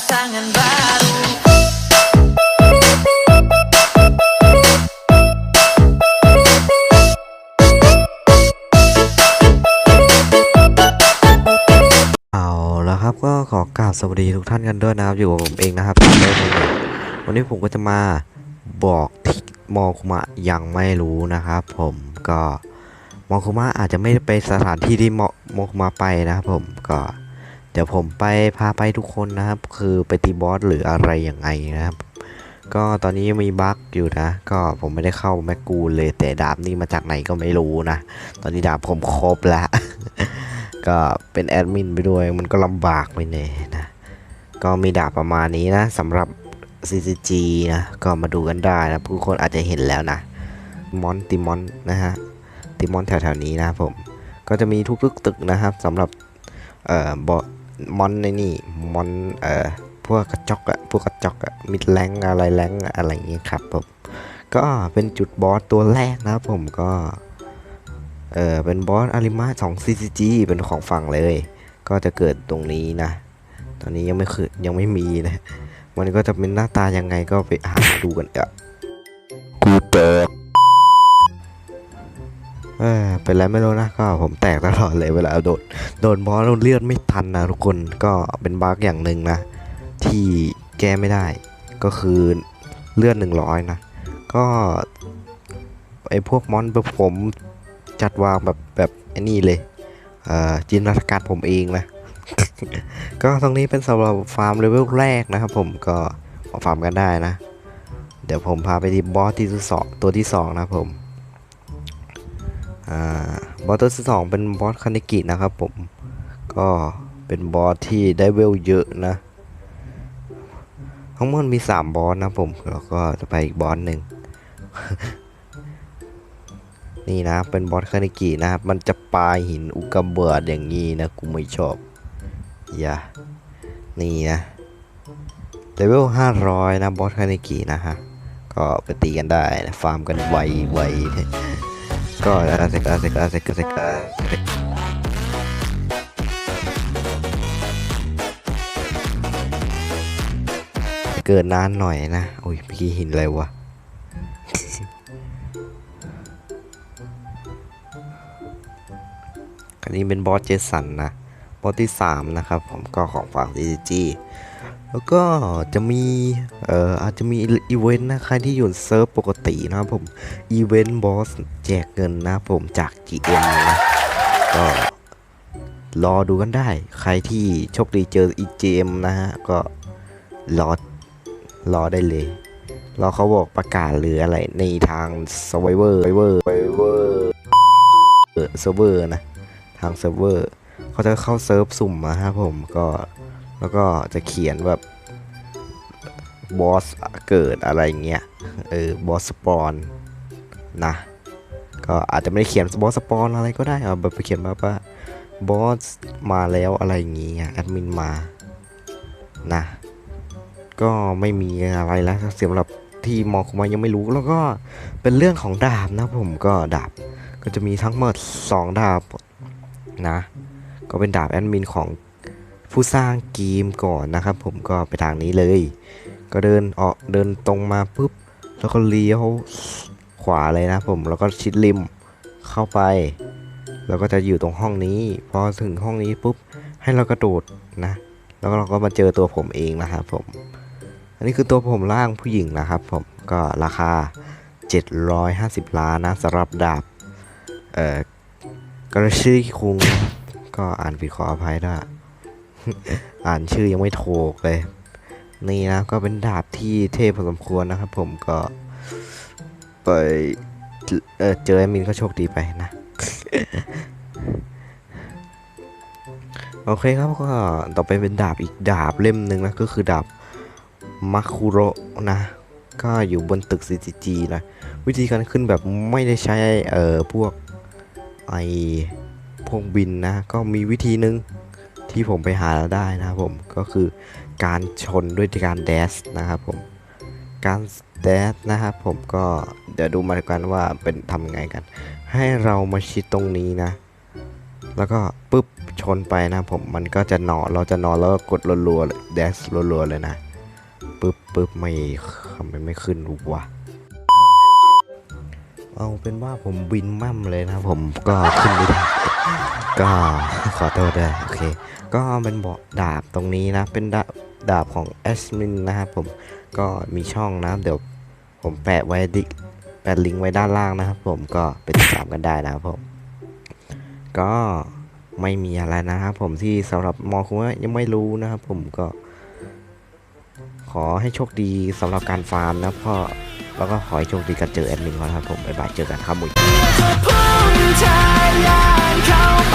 pasangan baru เอาล้วครับก็ขอกราบสวัสดีทุกท่านกันด้วยนะครับ อยู่กับผมเองนะครับเล่นวันนี้ผมก็จะมาบอกที่มอคุมะยังไม่รู้นะครับผมก็มอคุมะอาจจะไม่ไปสถานที่ที่มอมอคุมะไปนะครับผมก็ เดี๋ยวผมไปพาไปทุกคนนะครับ คือไปตีบอสหรืออะไรยังไงนะครับ ก็ตอนนี้มีบั๊กอยู่นะ ก็ผมไม่ได้เข้าแมกกูเลย แต่ดาบนี่มาจากไหนก็ไม่รู้นะ ตอนนี้ดาบผมครบแล้ว ก็เป็นแอดมินไปด้วย มันก็ลำบากไปเน่นะ ก็มีดาบประมาณนี้นะสำหรับ CCG นะ ก็มาดูกันได้นะผู้คนอาจจะเห็นแล้วนะ มอนติมอนนะฮะ ติมอนแถวๆนี้นะผม ก็จะมีทุกๆตึกนะครับสำหรับ เอ่อบอ มอนในนี่มอนเอ่อพวกกระจกอะพวกกระจกอะมิดแรงอะไรแรงอะไรอย่างเงี้ยครับผมก็เป็นจุดบอสตัวแรกนะผมก็เออเป็นบอสอาริมาของ CCG เป็นของฝั่งเลย ก็จะเกิดตรงนี้นะ ตอนนี้ยังไม่คือยังไม่มีนะ มันก็จะเป็นหน้าตายังไงก็ไปหาดูกันเอะกูแตกเออ เป็นไรไม่รู้นะก็ผมแตกตลอดเลยเวลาโดนโดนบอสเราเลือดไม่ทันนะทุกคนก็เป็นบั๊กอย่างหนึ่งนะ ที่แก้ไม่ได้ ก็คือเลือดหนึ่งร้อยนะ ก็ไอพวกมอนแบบผมจัดวางแบบแบบไอ้นี่เลยเอ่อจินตนาการผมเองนะ ก็ตรงนี้เป็นสำหรับฟาร์มเลเวลแรกนะครับผมก็มาฟาร์มกันได้นะ เดี๋ยวผมพาไปที่บอสที่สองตัวที่สองนะผม อ่าบอสตัวที่สองเป็นบอสคานิกินะครับผมก็เป็นบอสที่ได้เวลเยอะนะทั้งหมดมี3บอสนะผมแล้วก็จะไปอีกบอสหนึ่งนี่นะเป็นบอสคานิกินะครับมันจะปาหินอุกาเบิดอย่างนี้นะกูไม่ชอบอย่านี่นะเลเวล500นะบอสคานิกินะฮะก็ไปตีกันได้นะฟาร์มกันไวไว ก็อาเซกอาเซกอาเซกอาเซกอาเซกเกิดนานหน่อยนะโอ้ยเมื่อกี้หินอะไรวะอันนี้เป็นบอสเจสันนะ บอสที่ 3 นะครับผมก็ของฝั่ง DCG แล้วก็จะมีเอ่ออาจจะมีอีเวนต์นะใครที่อยู่เซิร์ฟปกตินะครับผมอีเวนต์บอสแจกเงินนะครับผมจาก GM นะก็รอดูกันได้ ใครที่โชคดีเจอ EGM นะฮะก็รอรอได้เลยรอเขาบอกประกาศหรืออะไรในทาง Survivor Survivor Survivor เซิร์ฟเวอร์นะทางเซิร์ฟ เขาจะเข้าเซิร์ฟสุ่มมาครับผมก็แล้วก็จะเขียนแบบบอสเกิดอะไรเงี้ยเออบอสสปอนนะก็อาจจะไม่ได้เขียนบอสสปอนอะไรก็ได้เอาแบบไปเขียนมาว่าบอสมาแล้วอะไรอย่างเงี้ยแอดมินมานะก็ไม่มีอะไรแล้วสำหรับที่มอคุมายังไม่รู้แล้วก็เป็นเรื่องของดาบนะผมก็ดาบก็จะมีทั้งหมด 2 ดาบนะ ก็เป็นดาบแอดมินของผู้สร้างเกมก่อนนะครับ ผมก็ไปทางนี้เลย ก็เดินออกเดินตรงมาปุ๊บ แล้วก็เลี้ยวขวาเลยนะผมแล้วก็ชิดริมเข้าไป แล้วก็จะอยู่ตรงห้องนี้ พอถึงห้องนี้ปุ๊บ ให้เรากระโดดนะ แล้วเราก็มาเจอตัวผมเองนะครับผม อันนี้คือตัวผมร่างผู้หญิงนะครับผมก็ราคา 750 ล้านนะสำหรับดาบเอ่อกระชื่อคุง ก็อ่านผิดขออภัยด้วยอ่านชื่อยังไม่ถูกเลย นี่นะก็เป็นดาบที่เทพพอสมควรนะครับ ผมก็ไปเออเจอแอมินก็โชคดีไปนะ โอเคครับก็ต่อไปเป็นดาบอีกดาบเล่มหนึ่งนะก็คือดาบมาคุโรนะ ก็อยู่บนตึก CCG นะ วิธีการขึ้นแบบไม่ได้ใช้เอ่อพวกไอ พวกบินนะ ก็มีวิธีหนึ่งที่ผมไปหาได้นะครับผมก็คือการชนด้วยการแดสนะครับผมการแดสนะครับผมก็เดี๋ยวดูมาดูกันว่าเป็นทำยังไงกัน ให้เรามาชิดตรงนี้นะ แล้วก็ปุ๊บชนไปนะผมมันก็จะนอนเราจะนอนแล้วก็กดรัวๆเลยแดสรัวๆเลยนะปึ๊บปึ๊บไม่ทำไมไม่ขึ้นวะเอาเป็นว่าผมบินมั่มเลยนะผมก็ขึ้นไม่ได้ ก็ ขอโทษด้วยโอเค ก็เป็นเบาะดาบตรงนี้นะ เป็นดาบดาบของแอสมินนะครับผม ก็มีช่องนะ เดี๋ยวผมแปะไว้ดิแปะลิงก์ไว้ด้านล่างนะครับผม ก็ไปติดตามกันได้นะครับผม ก็ไม่มีอะไรนะครับผมที่สำหรับมอคุณยังไม่รู้นะครับผมก็ ขอให้โชคดีสำหรับการฟาร์มนะพ่อแล้วก็ขอให้โชคดีการเจอแอดมินนะครับผมบ๊ายบายเจอกันครับมุย พุ่งทะยานเข้าไป